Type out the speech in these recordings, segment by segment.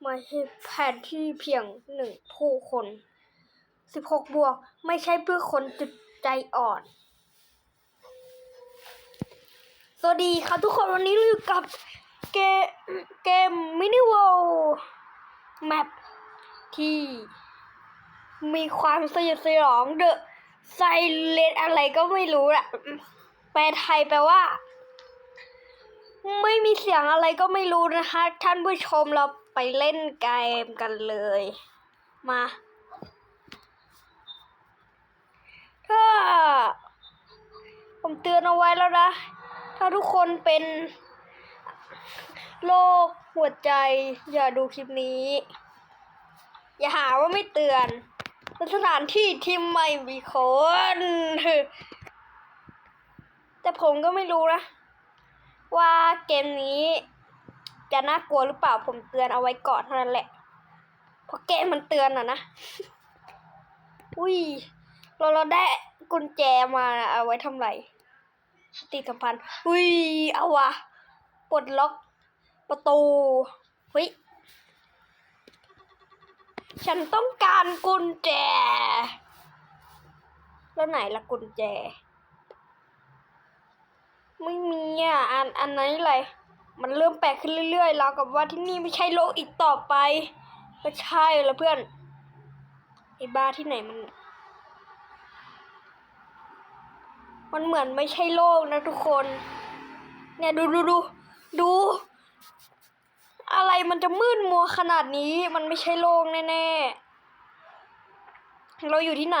หมายเหตุแผนที่เพียงหนึ่งผู้คนสิบหกบวกไม่ใช่เพื่อคนจิตใจอ่อน สวัสดีครับทุกคนวันนี้เราอยู่กับเกมเกมมินิ w วลแมปที่มีความสยดสยองเดอะไซเลนอะไรก็ไม่รู้แหละแปลไทยแปลว่า ไม่มีเสียงอะไรก็ไม่รู้นะคะ ท่านผู้ชมเราไปเล่นเกมกันเลย มา ถ้า ผมเตือนเอาไว้แล้วนะ ถ้าทุกคนเป็นโรคหัวใจ อย่าดูคลิปนี้ อย่าหาว่าไม่เตือนเป็นสถานที่ที่ไม่มีคนแต่ผมก็ไม่รู้นะ ว่าเกมนี้จะน่ากลัวหรือเปล่าผมเตือนเอาไว้ก่อนเท่านั้นแหละ เพราะเกมมันเตือนอะนะ อุ้ย เราเราได้กุญแจมาเอาไว้ทำไร สติสัมพันธ์ อุ้ย เอาวะปลดล็อกประตูเฮ้ย ฉันต้องการกุญแจ แล้วไหนละกุญแจ ไม่มีอะอันอันนั้นอะไรมันเริ่มแปลกขึ้นเรื่อยๆราวกับว่าที่นี่ไม่ใช่โลกอีกต่อไป ก็ใช่แล้วเพื่อนไอ้บ้าที่ไหนมัน มันเหมือนไม่ใช่โลกนะทุกคน เนี่ยดูดูดูดู อะไรมันจะมืดมัวขนาดนี้มันไม่ใช่โลกแน่ๆ เราอยู่ที่ไหน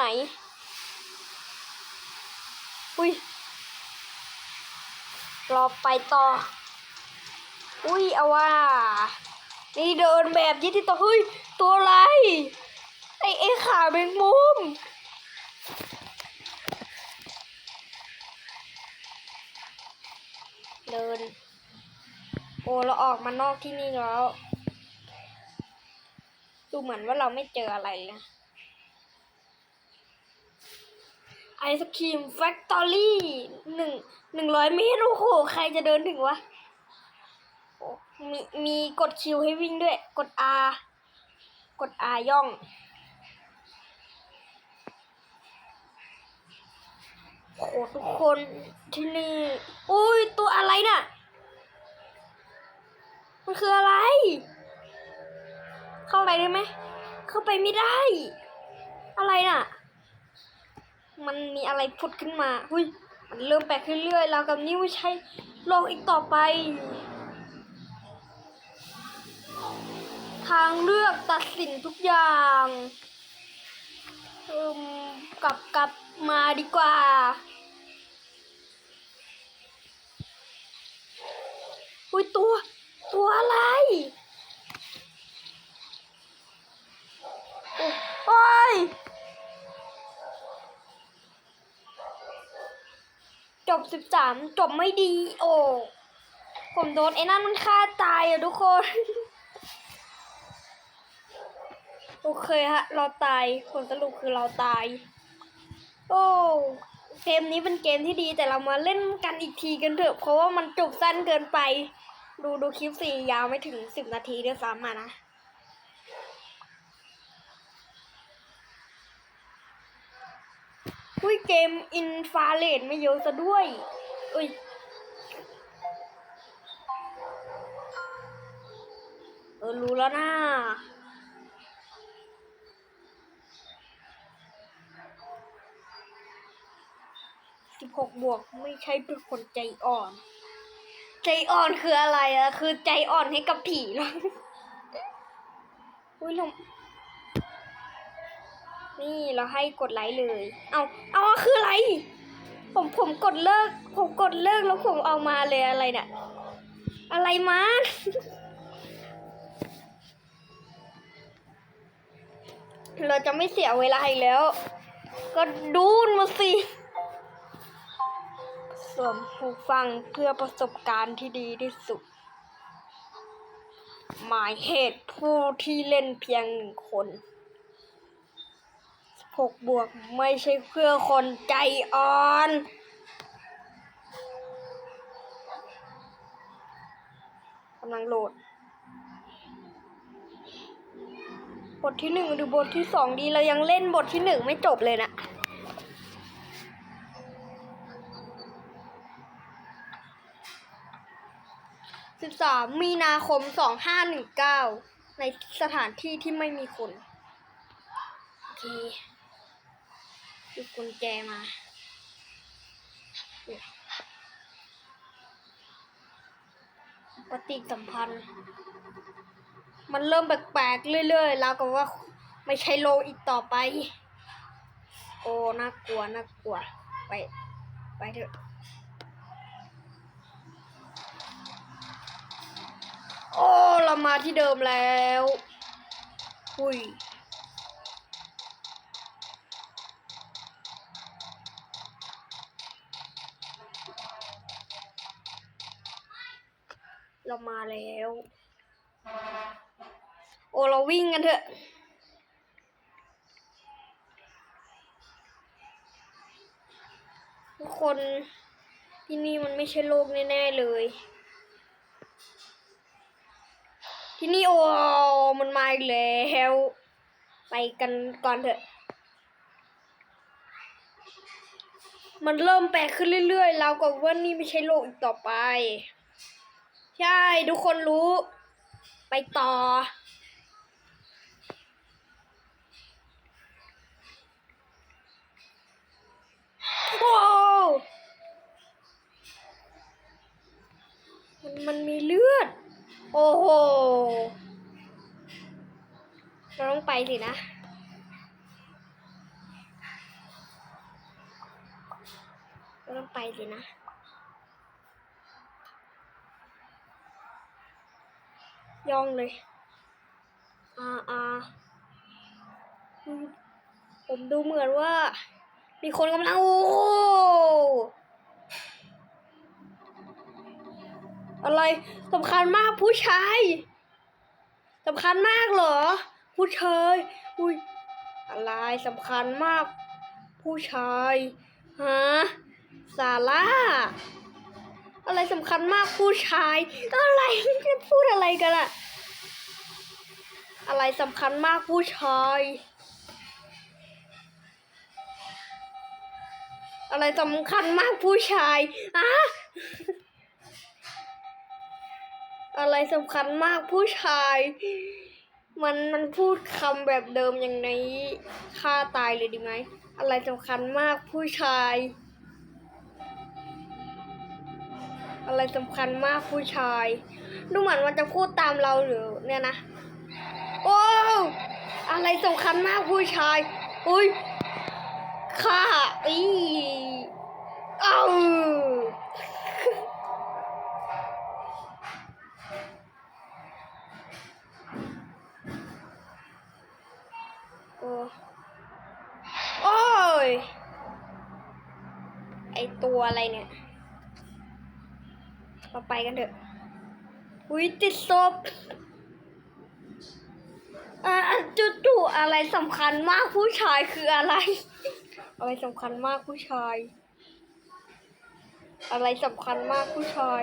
อุ้ย รอไปต่อ อุ้ยเอาว่า นี่เดินแบบยี่ที่ต่อเฮ้ย ตัวอะไร ไอไอขาแมงมุมเดิน โอ้เราออกมานอกที่นี่แล้ว ดูเหมือนว่าเราไม่เจออะไรเลยนะ ไอศครีมแฟคทอรี่หนึ่งหนึ่งร้อยเมตรโอ้โหใครจะเดินถึงวะมีมีกดคิวให้วิ่งด้วย กด R กด R ย่อง โอ้โหทุกคนที่นี่อุ้ยตัวอะไรน่ะ มันคืออะไร เข้าไปได้ไหม เข้าไปไม่ได้ อะไรน่ะ มันมีอะไรพุดขึ้นมาหุยมันเริ่มแปลกขึ้นเรื่อยแล้วกับนี่ไม่ใช่โลกอีกต่อไป ทางเลือกตัดสินทุกอย่างกลับกลับมาดีกว่าอุ้ยตัว ตัวอะไรโอ้ย จบสิบสามจบไม่ดี โอ้ผมโดนไอ้นั่นมันฆ่าตายอะทุกคน โอเคฮะ เราตายผลสรุปคือเราตาย โอ้เกมนี้เป็นเกมที่ดีแต่เรามาเล่นกันอีกทีกันเถอะ เพราะว่ามันจบสั้นเกินไป ดูดูคลิปสี่ยาวไม่ถึงสิบนาทีด้วยซ้ำอะนะ อุ้ยเกมอินฟาเรดไม่เยอะซะด้วยอุ้ยเออรู้แล้วนะสิบหกบวกไม่ใช่เป็นคนใจอ่อน ใจอ่อนคืออะไรอะคือใจอ่อนให้กับผีเหรออุ้ยเรา นี่เราให้กดไลค์เลย เอาเอาคืออะไร ผมผมกดเลิก ผมกดเลิกแล้วผมเอามาเลยอะไรเนี่ย อะไรมาเราจะไม่เสียเวลาอีกแล้ว ก็ดูนมาสิสวมหูฟังเพื่อประสบการณ์ที่ดีที่สุด หมายเหตุผู้ที่เล่นเพียงหนึ่งคน หกบวกไม่ใช่เพื่อคนใจอ่อน กำลังโหลด บทที่หนึ่งหรือบทที่สองดีเรายังเล่นบทที่หนึ่งไม่จบเลยนะสิบสามมีนาคมสองห้าหนึ่งเก้าในสถานที่ที่ไม่มีคน โอเค หยิบกุญแจมาปฏิสัมพันธ์ มันเริ่มแปลกๆเรื่อยๆแล้วก็ว่าไม่ใช่โลอีกต่อไป โอ้น่ากลัวน่ากลัว ไปไปเถอะโอ้ เรามาที่เดิมแล้ว อุ้ย มาแล้ว โอ้เราวิ่งกันเถอะ ทุกคนที่นี่มันไม่ใช่โลกแน่ๆเลย ที่นี่โอ้มันมาอีกแล้ว ไปกันก่อนเถอะมันเริ่มแปลกขึ้นเรื่อยๆ แล้วกับว่านี่ไม่ใช่โลกอีกต่อไป ใช่ ทุกคนรู้ ไปต่อ โอ้มันมันมีเลือด โอ้โห เราต้องไปสินะเราต้องไปสินะ ย่องเลยอ่าอ่าผมดูเหมือนว่า มีคนกำลังโอ้อะไรสำคัญมากผู้ชายสำคัญมากเหรอ ผู้ชายอุ้ยอะไรสำคัญมาก ผู้ชายฮะซาร่า อะไรสำคัญมากผู้ชาย อะไรพูดอะไรกันอะอะไรสำคัญมากผู้ชาย อะไรสำคัญมากผู้ชายอะอะไรสำคัญมากผู้ชาย มันมันพูดคำแบบเดิมอย่างนี้ฆ่าตายเลยดีไหม อะไรสำคัญมากผู้ชาย อะไรสำคัญมากผู้ชาย ดูเหมือนมันจะพูดตามเราหรือเนี่ยนะ โอ้อะไรสำคัญมากผู้ชายอุ้ยข้าอีเอ้าโอ้โอ้ย ไอตัวอะไรเนี่ย ไปกันเถอะ อุ้ยติดศพอ่าจู่ๆอะไรสำคัญมากผู้ชายคืออะไร อะไรสำคัญมากผู้ชาย อะไรสำคัญมากผู้ชาย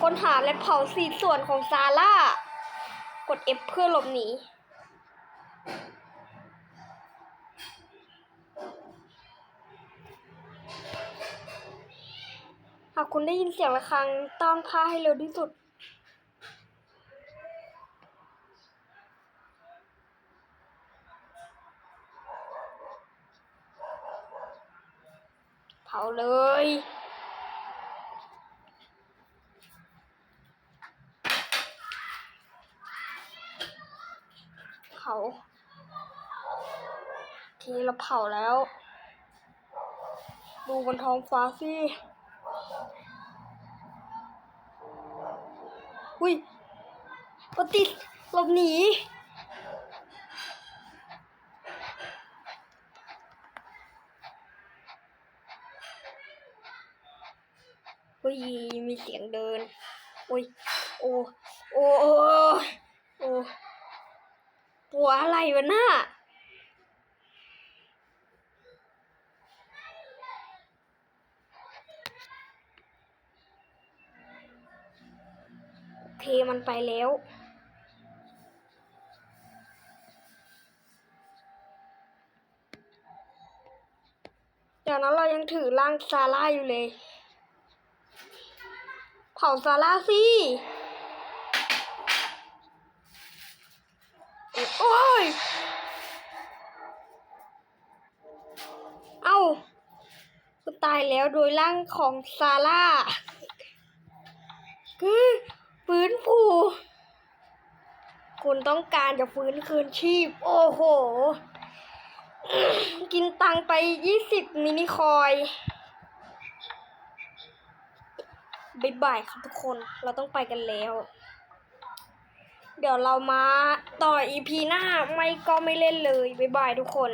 ค้นหาและเผาสี่ส่วนของซาร่ากด F เพื่อหลบหนี หาก คุณได้ยินเสียงระฆังต้องพาให้เร็วที่สุด เผาเลยเผาทีเราเผาแล้ว ดูบนท้องฟ้าสิ อุ้ยปติดหลบหนีอุ้ยมีเสียงเดินอุ้ยโอ้โอ้โอ้โอ้ตัวอะไรวะน่ะ เทมันไปแล้ว จากนั้นเรายังถือร่างซาร่าอยู่เลย เผาซาร่าสิโอ้ย เอา้าตายแล้วโดยร่างของซาร่าคือ ฟื้นฟูคุณต้องการจะฟื้นคืนชีพ โอ้โห กินตังไปยี่สิบมินิคอยบายบายครับทุกคนเราต้องไปกันแล้ว เดี๋ยวเรามาต่ออีพีหน้า ไม่ก็ไม่เล่นเลยบายบายทุกคน